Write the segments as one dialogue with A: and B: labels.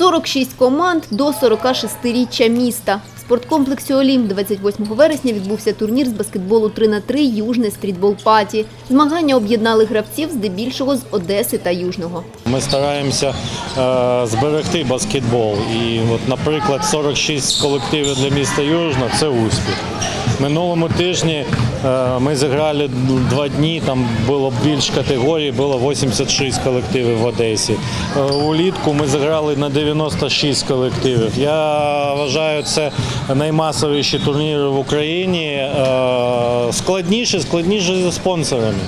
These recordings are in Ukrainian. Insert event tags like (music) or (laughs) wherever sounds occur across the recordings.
A: 46 команд до 46-річчя міста. Спорткомплексі «Олімп» 28 вересня відбувся турнір з баскетболу 3 на 3 «Южне стрітбол паті». Змагання об'єднали гравців здебільшого з Одеси та Южного.
B: Ми стараємося е, зберегти баскетбол. І, от, наприклад, 46 колективів для міста Южно це успіх. Минулому тижні е, ми зіграли два дні, там було більш категорій, було 86 колективів в Одесі. Е, Улітку ми зіграли на 96 колективів. Я вважаю, це наймасовіші турніри в Україні. Е, Складніше, складніше зі спонсорами.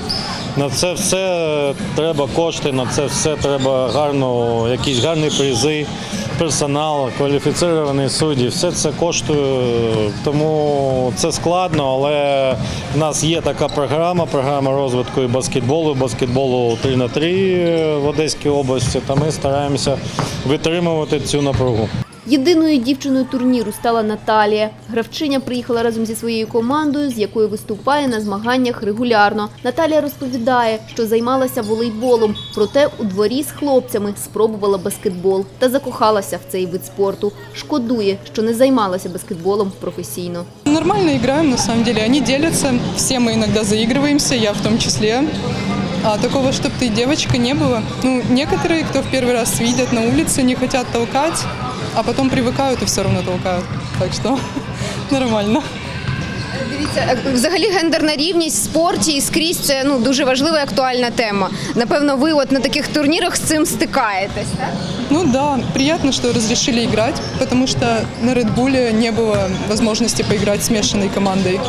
B: На це все треба кошти, на це все треба гарно, якісь гарні призи, персонал, кваліфіціровані судді. Все це коштує, тому це складно, але в нас є така програма, програма розвитку і баскетболу, баскетболу 3 на 3 в Одеській області. Та ми стараємося витримувати цю напругу.
A: Єдиною дівчиною турніру стала Наталія. Гравчиня приїхала разом зі своєю командою, з якою виступає на змаганнях регулярно. Наталія розповідає, що займалася волейболом, проте у дворі з хлопцями спробувала баскетбол та закохалася в цей вид спорту. Шкодує, що не займалася баскетболом професійно.
C: Нормально играем, на самом деле. Они делятся, все мы иногда заигрываемся, я в том числе. А такого, чтобы ты девочка, не было. Ну, некоторые, кто в первый раз видят на улице, не хотят толкать, а потом привыкают и все равно толкают. Так что (laughs) нормально.
D: Дивіться, е, взагалі гендерна рівність в спорті і скрізь це ну дуже важлива і актуальна тема. Напевно, ви от на таких турнірах з цим стикаєтесь, так?
C: Ну да, приятно, что разрешили играть, потому что на Редбуле не было возможности поиграть смешанной командой.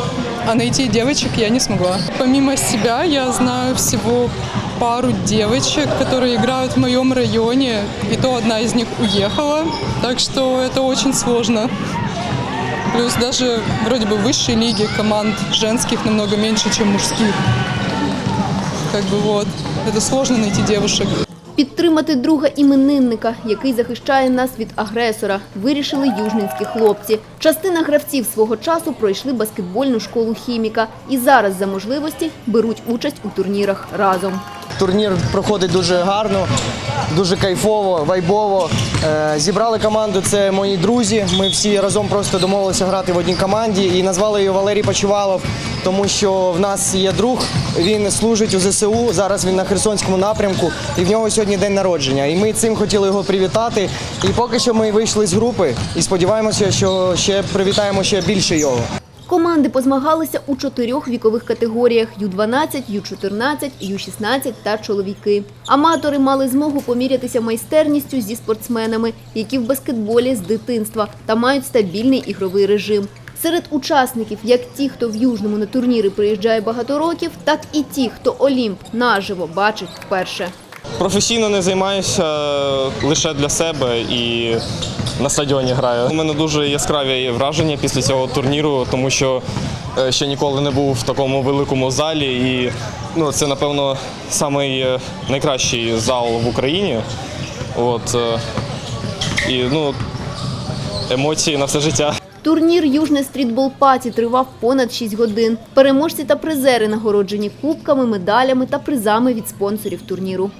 C: А найти девочек я не смогла. Помимо себя, я знаю всего пару девочек, которые играют в моем районе, и то одна из них уехала, так что это очень сложно. Плюс даже вроде бы высшей лиге команд женских намного меньше, чем мужских. Как бы вот, это сложно найти девушек.
A: Підтримати друга іменинника, який захищає нас від агресора, вирішили южненські хлопці. Частина гравців свого часу пройшли баскетбольну школу хіміка і зараз за можливості беруть участь у турнірах разом.
E: Турнір проходить дуже гарно, дуже кайфово, вайбово. Е, Зібрали команду, це мої друзі. Ми всі разом просто домовилися грати в одній команді і назвали її Валерій Почувалов, тому що в нас є друг, він служить у ЗСУ. Зараз він на Херсонському напрямку, і в нього сьогодні день народження. І ми цим хотіли його привітати. І поки що ми вийшли з групи і сподіваємося, що ще привітаємо ще більше його.
A: Команди позмагалися у чотирьох вікових категоріях – Ю-12, Ю-14, Ю-16 та чоловіки. Аматори мали змогу помірятися майстерністю зі спортсменами, які в баскетболі з дитинства та мають стабільний ігровий режим. Серед учасників як ті, хто в Южному на турніри приїжджає багато років, так і ті, хто Олімп наживо бачить вперше.
F: Професійно не займаюся е, лише для себе і на стадіоні граю. У мене дуже яскраві враження після цього турніру, тому що е, ще ніколи не був в такому великому залі. І ну, це, напевно, самий е, найкращий зал в Україні. От, і ну, емоції на все життя.
A: Турнір Южне стрітбол паті тривав понад 6 годин. Переможці та призери нагороджені кубками, медалями та призами від спонсорів турніру.